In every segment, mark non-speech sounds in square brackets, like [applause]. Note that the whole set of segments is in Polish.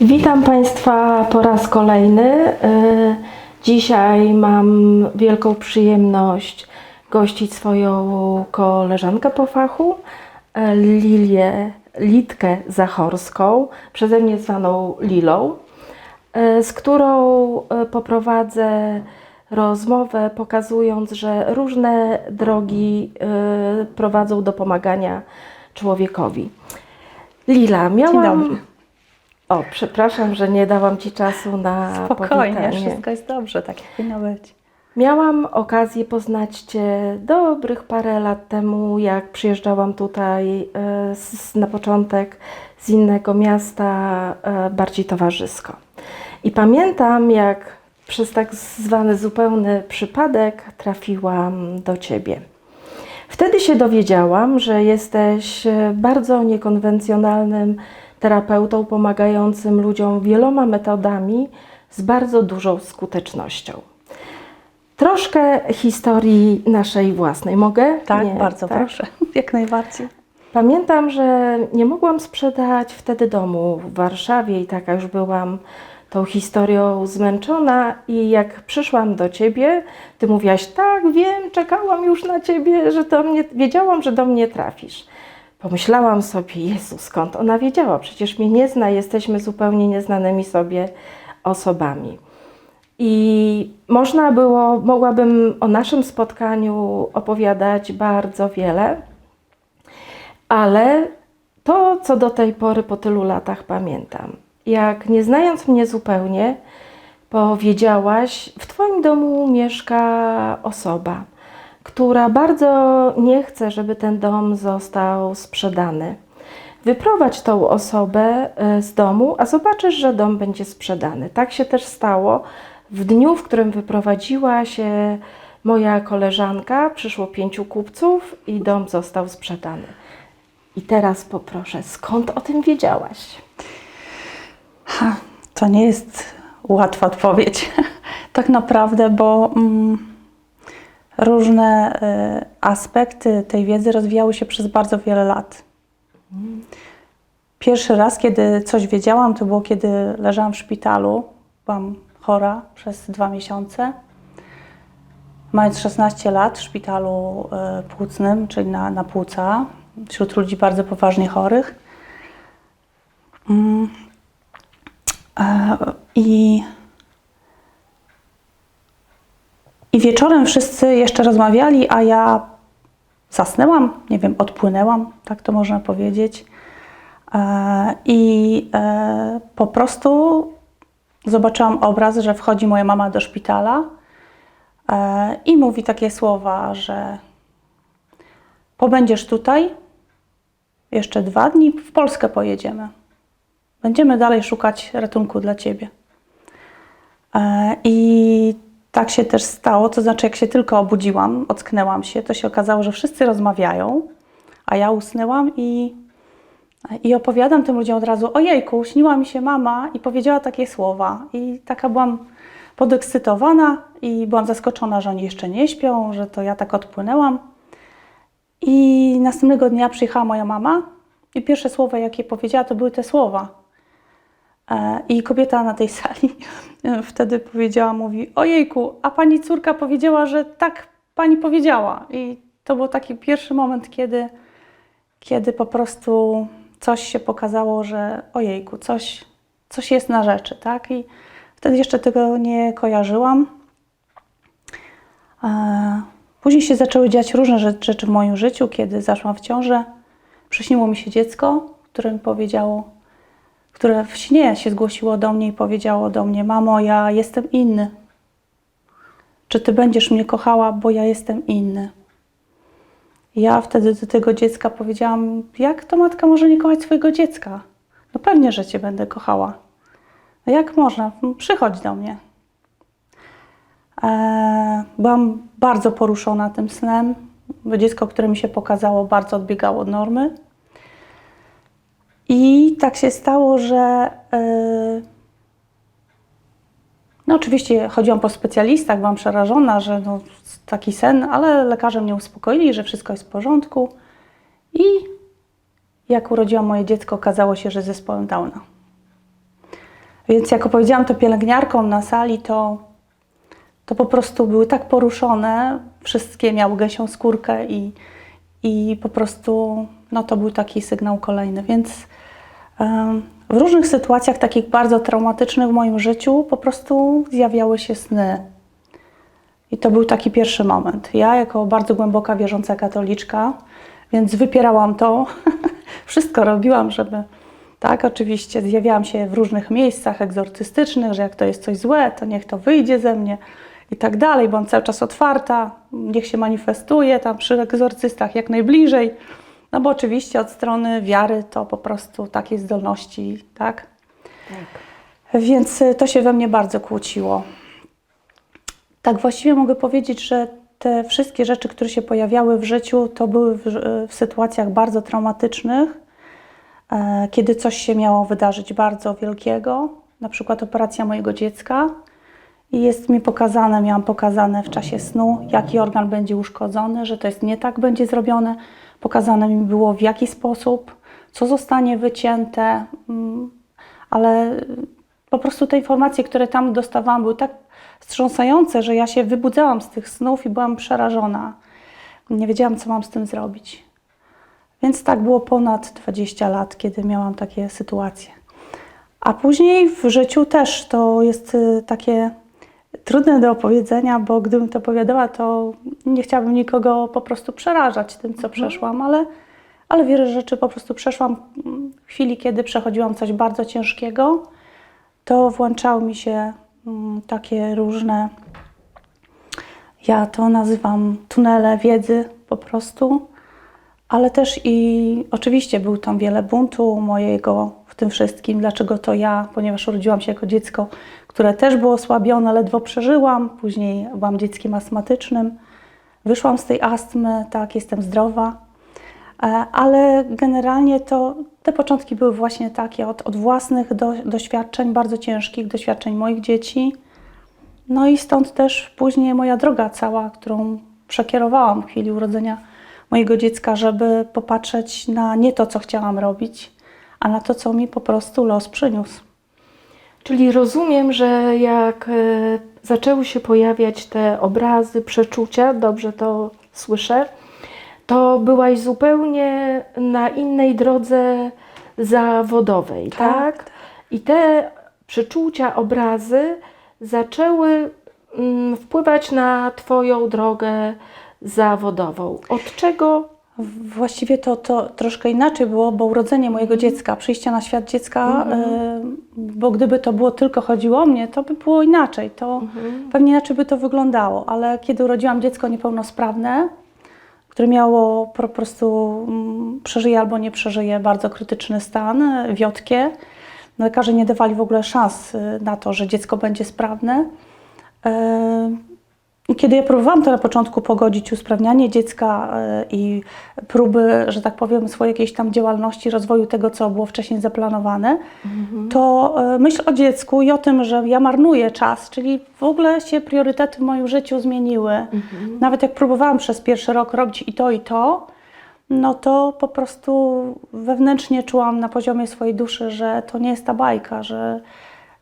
Witam Państwa po raz kolejny. Y, Dzisiaj mam wielką przyjemność gościć swoją koleżankę po fachu, e, Lilię Litkę Zachorską, przeze mnie zwaną Lilą, e, z którą e, poprowadzę rozmowę, pokazując, że różne drogi e, prowadzą do pomagania człowiekowi. Lila, miałam. O, przepraszam, że nie dałam Ci czasu na Spokojnie, powitanie. wszystko jest dobrze, tak jak powinno być. Miałam okazję poznać Cię dobrych parę lat temu, jak przyjeżdżałam tutaj e, z, na początek z innego miasta, e, bardziej towarzysko. I pamiętam, jak przez tak zwany zupełny przypadek trafiłam do Ciebie. Wtedy się dowiedziałam, że jesteś e, bardzo niekonwencjonalnym terapeutą pomagającym ludziom wieloma metodami z bardzo dużą skutecznością. Troszkę historii naszej własnej. Mogę? Tak, Nie, bardzo tak? proszę, [laughs] jak najbardziej. Pamiętam, że nie mogłam sprzedać wtedy domu w Warszawie i taka już byłam tą historią zmęczona i jak przyszłam do Ciebie, Ty mówiłaś, tak, wiem, czekałam już na Ciebie, że do mnie, wiedziałam, że do mnie trafisz. Pomyślałam sobie, Jezu, skąd ona wiedziała? Przecież mnie nie zna, jesteśmy zupełnie nieznanymi sobie osobami. I można było, mogłabym o naszym spotkaniu opowiadać bardzo wiele, ale to, co do tej pory po tylu latach pamiętam, jak nie znając mnie zupełnie, powiedziałaś, w Twoim domu mieszka osoba, która bardzo nie chce, żeby ten dom został sprzedany. Wyprowadź tą osobę e, z domu, a zobaczysz, że dom będzie sprzedany. Tak się też stało. W dniu, w którym wyprowadziła się moja koleżanka, przyszło pięciu kupców i dom został sprzedany. I teraz poproszę, skąd o tym wiedziałaś? Ha, to nie jest łatwa odpowiedź, [laughs] tak naprawdę, bo mm, różne y, aspekty tej wiedzy rozwijały się przez bardzo wiele lat. Pierwszy raz, kiedy coś wiedziałam, to było kiedy leżałam w szpitalu. Byłam chora przez dwa miesiące. Mając 16 lat w szpitalu y, płucnym, czyli na, na płuca, wśród ludzi bardzo poważnie chorych. Mm. E, I, I wieczorem wszyscy jeszcze rozmawiali, a ja zasnęłam, nie wiem, odpłynęłam, tak to można powiedzieć. E, I e, po prostu zobaczyłam obraz, że wchodzi moja mama do szpitala e, i mówi takie słowa, że pobędziesz tutaj jeszcze dwa dni, w Polskę pojedziemy. Będziemy dalej szukać ratunku dla ciebie. I tak się też stało, to znaczy, jak się tylko obudziłam, ocknęłam się, to się okazało, że wszyscy rozmawiają, a ja usnęłam i, i opowiadam tym ludziom od razu: Ojejku, śniła mi się mama i powiedziała takie słowa. I taka byłam podekscytowana i byłam zaskoczona, że oni jeszcze nie śpią, że to ja tak odpłynęłam. I następnego dnia przyjechała moja mama i pierwsze słowa, jakie powiedziała, to były te słowa. E, I kobieta na tej [laughs] sali wtedy powiedziała, mówi, ojejku, a pani córka powiedziała, że tak pani powiedziała. I to był taki pierwszy moment, kiedy, kiedy po prostu coś się pokazało, że ojejku, coś, coś jest na rzeczy, tak? I wtedy jeszcze tego nie kojarzyłam. E, Później się zaczęły dziać różne rzeczy w moim życiu, kiedy zaszłam w ciążę. Przyśniło mi się dziecko, które mi powiedziało, które w śnie się zgłosiło do mnie i powiedziało do mnie: Mamo, ja jestem inny. Czy ty będziesz mnie kochała, bo ja jestem inny? Ja wtedy do tego dziecka powiedziałam: Jak to matka może nie kochać swojego dziecka? No pewnie, że cię będę kochała. No jak można? No Przychodź do mnie. E, Byłam bardzo poruszona tym snem, bo dziecko, które mi się pokazało, bardzo odbiegało od normy. I tak się stało, że e, no oczywiście chodziłam po specjalistach, byłam przerażona, że no, taki sen, ale lekarze mnie uspokoili, że wszystko jest w porządku. I jak urodziłam moje dziecko, okazało się, że z zespołem Downa. Więc jak opowiedziałam to pielęgniarkom na sali, to, to po prostu były tak poruszone. Wszystkie miały gęsią skórkę i, i po prostu no, to był taki sygnał kolejny. Więc w różnych sytuacjach, takich bardzo traumatycznych w moim życiu, po prostu zjawiały się sny. I to był taki pierwszy moment. Ja, jako bardzo głęboka wierząca katoliczka, więc wypierałam to. [laughs] Wszystko robiłam, żeby. Tak, oczywiście zjawiałam się w różnych miejscach egzorcystycznych, że jak to jest coś złe, to niech to wyjdzie ze mnie i tak dalej. Byłam cały czas otwarta, niech się manifestuje tam przy egzorcystach jak najbliżej. No bo oczywiście od strony wiary to po prostu takiej zdolności, tak? Więc y, to się we mnie bardzo kłóciło. Tak właściwie mogę powiedzieć, że te wszystkie rzeczy, które się pojawiały w życiu, to były w, w sytuacjach bardzo traumatycznych, e, kiedy coś się miało wydarzyć bardzo wielkiego, na przykład operacja mojego dziecka. I jest mi pokazane, miałam pokazane w czasie snu, jaki organ będzie uszkodzony, że to jest nie tak będzie zrobione. Pokazane mi było w jaki sposób, co zostanie wycięte, mm, ale po prostu te informacje, które tam dostawałam, były tak wstrząsające, że ja się wybudzałam z tych snów i byłam przerażona. Nie wiedziałam, co mam z tym zrobić. Więc tak było ponad 20 lat, kiedy miałam takie sytuacje. A później w życiu też to jest y, takie trudne do opowiedzenia, bo gdybym to opowiadała, to nie chciałabym nikogo po prostu przerażać tym, co przeszłam, ale, ale wiele rzeczy po prostu przeszłam. W chwili, kiedy przechodziłam coś bardzo ciężkiego, to włączały mi się mm, takie różne, ja to nazywam tunele wiedzy po prostu, ale też i oczywiście był tam wiele buntu mojego w tym wszystkim, dlaczego to ja, ponieważ urodziłam się jako dziecko, które też było osłabione, ledwo przeżyłam, później byłam dzieckiem astmatycznym, wyszłam z tej astmy, tak, jestem zdrowa, E, ale generalnie to te początki były właśnie takie od, od własnych do, doświadczeń, bardzo ciężkich doświadczeń moich dzieci. No i stąd też później moja droga cała, którą przekierowałam w chwili urodzenia mojego dziecka, żeby popatrzeć na nie to, co chciałam robić, a na to, co mi po prostu los przyniósł. Czyli rozumiem, że jak e, zaczęły się pojawiać te obrazy, przeczucia, dobrze to słyszę, to byłaś zupełnie na innej drodze zawodowej, tak? Tak. I te przeczucia, obrazy zaczęły mm, wpływać na Twoją drogę zawodową. Od czego? Właściwie to, to troszkę inaczej było, bo urodzenie mojego dziecka, przyjście na świat dziecka, y, bo gdyby to było tylko chodziło o mnie, to by było inaczej. To pewnie inaczej by to wyglądało, ale kiedy urodziłam dziecko niepełnosprawne, które miało po prostu mm, przeżyje albo nie przeżyje bardzo krytyczny stan, y, wiotkie, lekarze nie dawali w ogóle szans y, na to, że dziecko będzie sprawne. Kiedy ja próbowałam to na początku pogodzić usprawnianie dziecka e, i próby, że tak powiem, swojej jakiejś tam działalności, rozwoju tego, co było wcześniej zaplanowane, to e, myśl o dziecku i o tym, że ja marnuję czas, czyli w ogóle się priorytety w moim życiu zmieniły. Nawet jak próbowałam przez pierwszy rok robić i to, i to, no to po prostu wewnętrznie czułam na poziomie swojej duszy, że to nie jest ta bajka, że,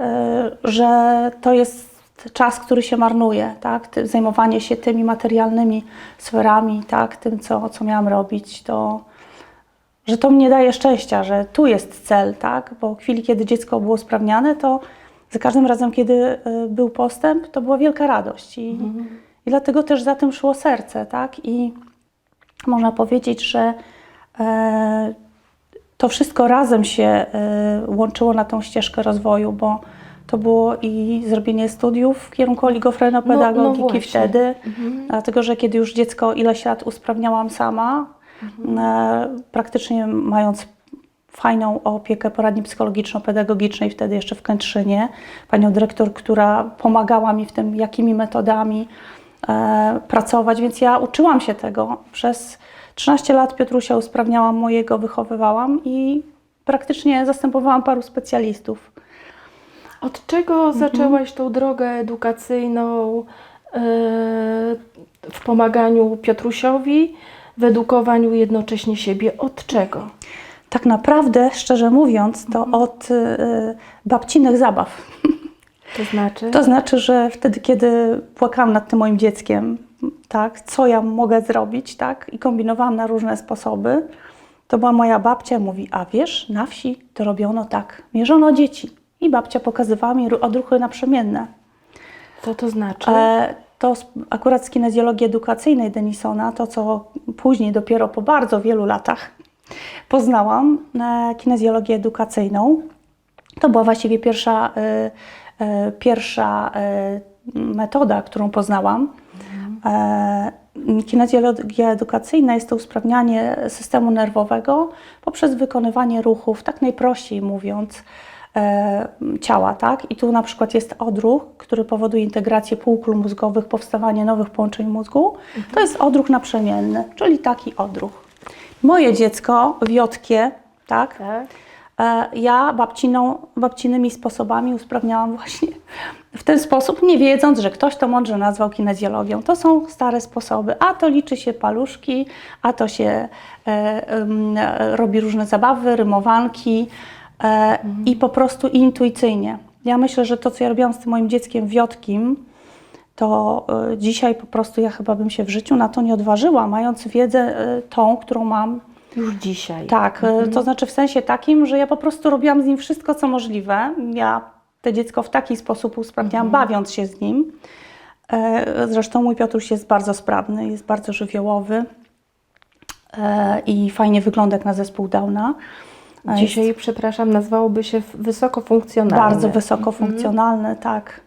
e, że to jest czas, który się marnuje, tak? Zajmowanie się tymi materialnymi sferami, tak? Tym, co, co miałam robić, to że to mnie daje szczęścia, że tu jest cel, tak? Bo w chwili, kiedy dziecko było usprawniane, to za każdym razem, kiedy y, był postęp, to była wielka radość. I, i dlatego też za tym szło serce, tak? I można powiedzieć, że e, to wszystko razem się e, łączyło na tą ścieżkę rozwoju, bo to było i zrobienie studiów w kierunku oligofrenopedagogiki No, no wtedy, dlatego że kiedy już dziecko ileś lat usprawniałam sama, e, praktycznie mając fajną opiekę poradni psychologiczno-pedagogicznej wtedy jeszcze w Kętrzynie, panią dyrektor, która pomagała mi w tym, jakimi metodami e, pracować, więc ja uczyłam się tego. Przez 13 lat Piotrusia usprawniałam mojego, wychowywałam i praktycznie zastępowałam paru specjalistów. Od czego zaczęłaś tą drogę edukacyjną e, w pomaganiu Piotrusiowi, w edukowaniu jednocześnie siebie? Od czego? tak naprawdę, szczerze mówiąc, to od y, babcinych zabaw. To znaczy? To znaczy, że wtedy, kiedy płakałam nad tym moim dzieckiem, tak, co ja mogę zrobić, tak, i kombinowałam na różne sposoby, to była moja babcia, mówi, a wiesz, na wsi to robiono tak, mierzono dzieci. I babcia pokazywała mi ru- odruchy naprzemienne. Co to znaczy? E, to akurat z kinezjologii edukacyjnej Denisona, to co później dopiero po bardzo wielu latach poznałam, e, kinezjologię edukacyjną. To była właściwie pierwsza, e, e, pierwsza e, metoda, którą poznałam. E, Kinezjologia edukacyjna jest to usprawnianie systemu nerwowego poprzez wykonywanie ruchów, tak najprościej mówiąc, ciała, tak? I tu na przykład jest odruch, który powoduje integrację półkul mózgowych, powstawanie nowych połączeń mózgu. To jest odruch naprzemienny, czyli taki odruch. Moje dziecko, wiotkie, tak? tak? E, Ja babciną, babcinymi sposobami usprawniałam właśnie w ten sposób, nie wiedząc, że ktoś to mądrze nazwał kinezjologią. To są stare sposoby, a to liczy się paluszki, a to się e, e, robi różne zabawy, rymowanki e, i po prostu intuicyjnie. Ja myślę, że to, co ja robiłam z tym moim dzieckiem wiotkim, to e, dzisiaj po prostu ja chyba bym się w życiu na to nie odważyła, mając wiedzę e, tą, którą mam Już dzisiaj. tak, e, to znaczy w sensie takim, że ja po prostu robiłam z nim wszystko, co możliwe. Ja to dziecko w taki sposób usprawniałam, bawiąc się z nim. Zresztą mój Piotruś jest bardzo sprawny, jest bardzo żywiołowy i fajnie wygląda jak na zespół Downa. Dzisiaj, przepraszam, nazwałoby się wysokofunkcjonalny. bardzo wysoko funkcjonalny, tak.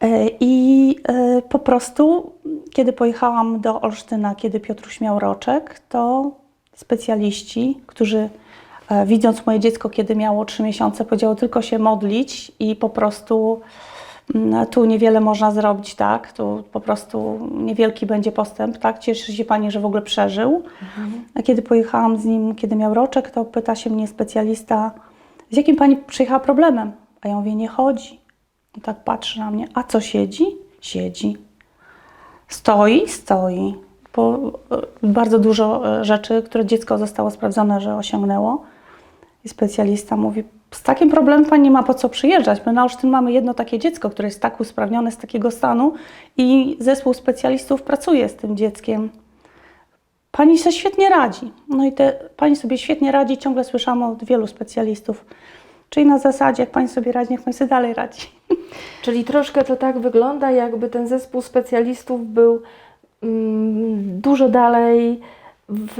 E, I e, po prostu, kiedy pojechałam do Olsztyna, kiedy Piotruś miał roczek, to specjaliści, którzy e, widząc moje dziecko, kiedy miało 3 miesiące, powiedziało tylko się modlić i po prostu tu niewiele można zrobić, tak? Tu po prostu niewielki będzie postęp, tak? Cieszy się Pani, że w ogóle przeżył. A kiedy pojechałam z nim, kiedy miał roczek, to pyta się mnie specjalista, z jakim Pani przyjechała problemem? A ja mówię, nie chodzi. I tak patrzy na mnie, a co siedzi? Siedzi. Stoi? Stoi. E, bardzo dużo e, rzeczy, które dziecko zostało sprawdzone, że osiągnęło. I specjalista mówi, z takim problemem pani nie ma po co przyjeżdżać. My na Olsztyn mamy jedno takie dziecko, które jest tak usprawnione z takiego stanu i zespół specjalistów pracuje z tym dzieckiem. Pani sobie świetnie radzi. No i te, pani sobie świetnie radzi, ciągle słyszałam od wielu specjalistów. Czyli na zasadzie, jak pani sobie radzi, niech pani sobie dalej radzi. [laughs] Czyli troszkę to tak wygląda, jakby ten zespół specjalistów był mm, dużo dalej w,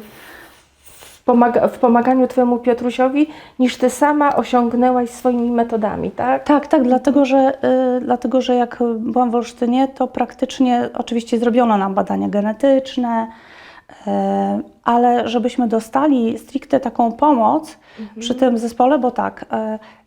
w, pomaga, w pomaganiu Twojemu Piotrusiowi, niż Ty sama osiągnęłaś swoimi metodami, tak? Tak, tak, dlatego że, y, dlatego, że jak byłam w Olsztynie, to praktycznie oczywiście zrobiono nam badania genetyczne, y, ale żebyśmy dostali stricte taką pomoc przy tym zespole, bo tak, y,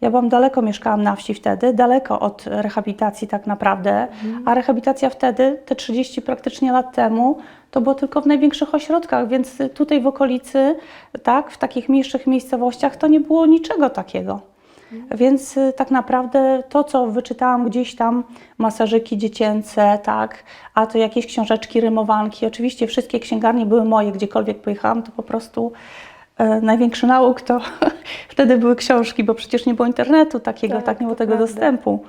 ja byłam daleko, mieszkałam na wsi wtedy, daleko od rehabilitacji tak naprawdę, a rehabilitacja wtedy, te 30 praktycznie lat temu, to było tylko w największych ośrodkach, więc tutaj w okolicy, tak, w takich mniejszych miejscowościach to nie było niczego takiego. Więc y, tak naprawdę to, co wyczytałam gdzieś tam, masażyki dziecięce, tak, a to jakieś książeczki, rymowanki, oczywiście wszystkie księgarnie były moje, gdziekolwiek pojechałam, to po prostu e, największy nauk to [laughs] wtedy były książki, bo przecież nie było internetu takiego, tak, Tak, nie było tego prawda. dostępu.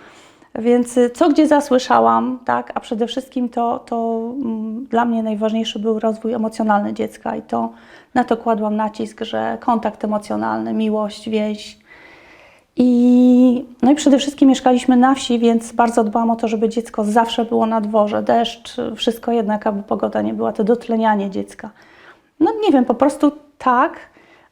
Więc y, co gdzie zasłyszałam, tak, a przede wszystkim to, to mm, dla mnie najważniejszy był rozwój emocjonalny dziecka i to na to kładłam nacisk, że kontakt emocjonalny, miłość, więź. I, no i przede wszystkim mieszkaliśmy na wsi, więc bardzo dbałam o to, żeby dziecko zawsze było na dworze. Deszcz, wszystko jedno, jaka by pogoda nie była, to dotlenianie dziecka. No nie wiem, po prostu tak.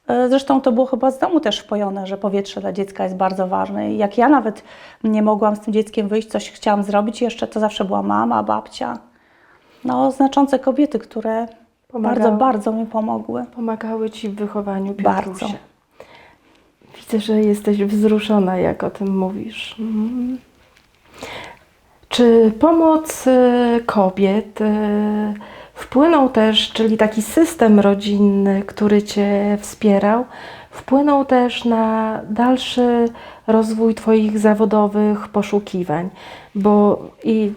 E, Zresztą to było chyba z domu też wpojone, że powietrze dla dziecka jest bardzo ważne. I jak ja nawet nie mogłam z tym dzieckiem wyjść, coś chciałam zrobić jeszcze, to zawsze była mama, babcia. No, znaczące kobiety, które Pomagały. bardzo, bardzo mi pomogły. Pomagały Ci w wychowaniu Bardzo. Piotrusia. Widzę, że jesteś wzruszona, jak o tym mówisz. Mhm. Czy pomoc e, kobiet e, wpłynął też, czyli taki system rodzinny, który Cię wspierał, wpłynął też na dalszy rozwój Twoich zawodowych poszukiwań? Bo i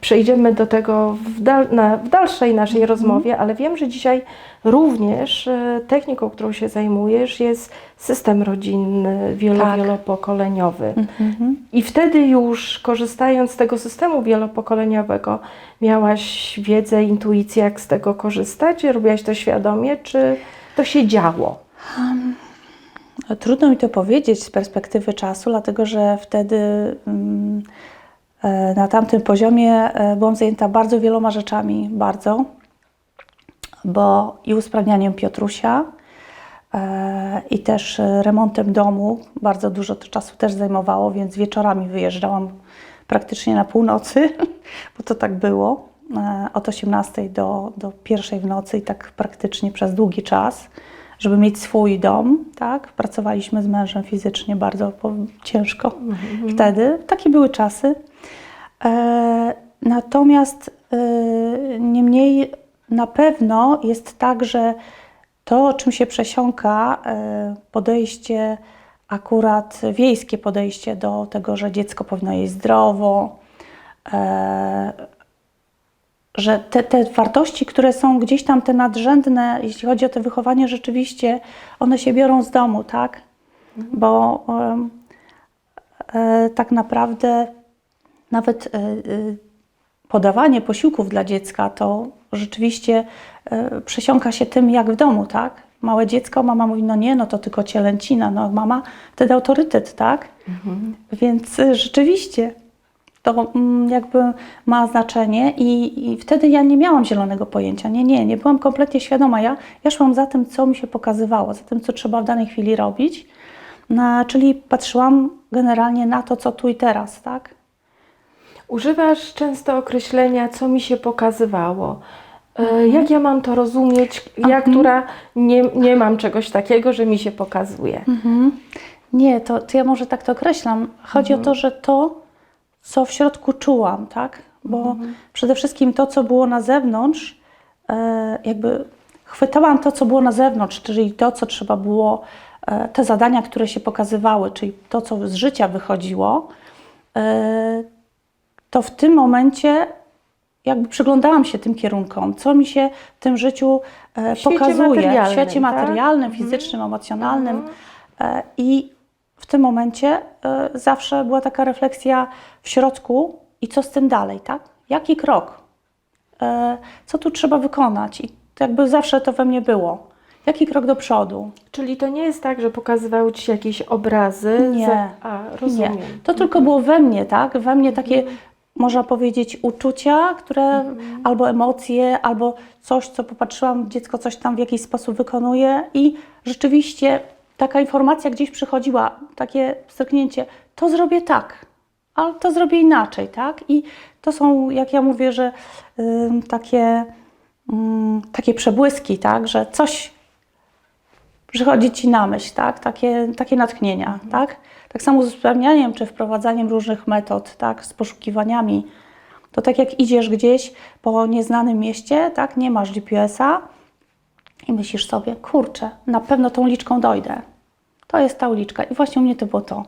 przejdziemy do tego w, dal, na, w dalszej naszej rozmowie, ale wiem, że dzisiaj również e, techniką, którą się zajmujesz, jest system rodzinny wielo, Tak. wielopokoleniowy. Mhm. I wtedy już korzystając z tego systemu wielopokoleniowego, miałaś wiedzę, intuicję, jak z tego korzystać? Robiłaś to świadomie, czy to się działo? Trudno mi to powiedzieć z perspektywy czasu, dlatego że wtedy e, na tamtym poziomie e, byłam zajęta bardzo wieloma rzeczami, bardzo, bo i usprawnianiem Piotrusia, e, i też e, remontem domu. Bardzo dużo to czasu też zajmowało, więc wieczorami wyjeżdżałam praktycznie na północy, [laughs] bo to tak było, e, od 18 do, do pierwszej w nocy i tak praktycznie przez długi czas, żeby mieć swój dom, tak? Pracowaliśmy z mężem fizycznie bardzo ciężko wtedy. Takie były czasy. E, natomiast e, niemniej na pewno jest tak, że to, o czym się przesiąka, e, podejście akurat wiejskie podejście do tego, że dziecko powinno jeść zdrowo, że te, te wartości, które są gdzieś tam te nadrzędne, jeśli chodzi o to wychowanie, rzeczywiście one się biorą z domu, tak? Bo em, e, tak naprawdę nawet e, e, podawanie posiłków dla dziecka to rzeczywiście e, przesiąka się tym, jak w domu, tak? Małe dziecko, mama mówi, no nie, no to tylko cielęcina, no mama wtedy autorytet, tak? Więc e, rzeczywiście to mm, jakby ma znaczenie i, i wtedy ja nie miałam zielonego pojęcia, nie, nie, nie byłam kompletnie świadoma. Ja, ja szłam za tym, co mi się pokazywało, za tym, co trzeba w danej chwili robić, no, czyli patrzyłam generalnie na to, co tu i teraz, tak? Używasz często określenia, co mi się pokazywało. E, Jak ja mam to rozumieć? Ja, która nie, nie mam czegoś takiego, że mi się pokazuje. Nie, to, to ja może tak to określam. Chodzi o to, że to, co w środku czułam, tak? Bo przede wszystkim to, co było na zewnątrz, e, jakby chwytałam to, co było na zewnątrz, czyli to, co trzeba było, e, te zadania, które się pokazywały, czyli to, co z życia wychodziło, to w tym momencie jakby przyglądałam się tym kierunkom, co mi się w tym życiu e, W pokazuje, w materialnym, świecie tak? materialnym, fizycznym, emocjonalnym. E, I w tym momencie e, zawsze była taka refleksja w środku i co z tym dalej, tak? Jaki krok? E, Co tu trzeba wykonać? I jakby zawsze to we mnie było. Jaki krok do przodu? Czyli to nie jest tak, że pokazywały Ci jakieś obrazy? Nie. Za... A, rozumiem. Nie. To tylko było we mnie, tak? We mnie takie, można powiedzieć, uczucia, które albo emocje, albo coś, co popatrzyłam, dziecko coś tam w jakiś sposób wykonuje i rzeczywiście taka informacja gdzieś przychodziła, takie stryknięcie, to zrobię tak, ale to zrobię inaczej, tak? I to są, jak ja mówię, że ym, takie, ym, takie przebłyski, tak? Że coś przychodzi Ci na myśl, tak? Takie, takie natchnienia, tak? Tak samo z usprawnianiem czy wprowadzaniem różnych metod, tak? Z poszukiwaniami. To tak jak idziesz gdzieś po nieznanym mieście, tak? Nie masz GPS-a i myślisz sobie, kurczę, na pewno tą uliczką dojdę. To jest ta uliczka i właśnie u mnie to było to.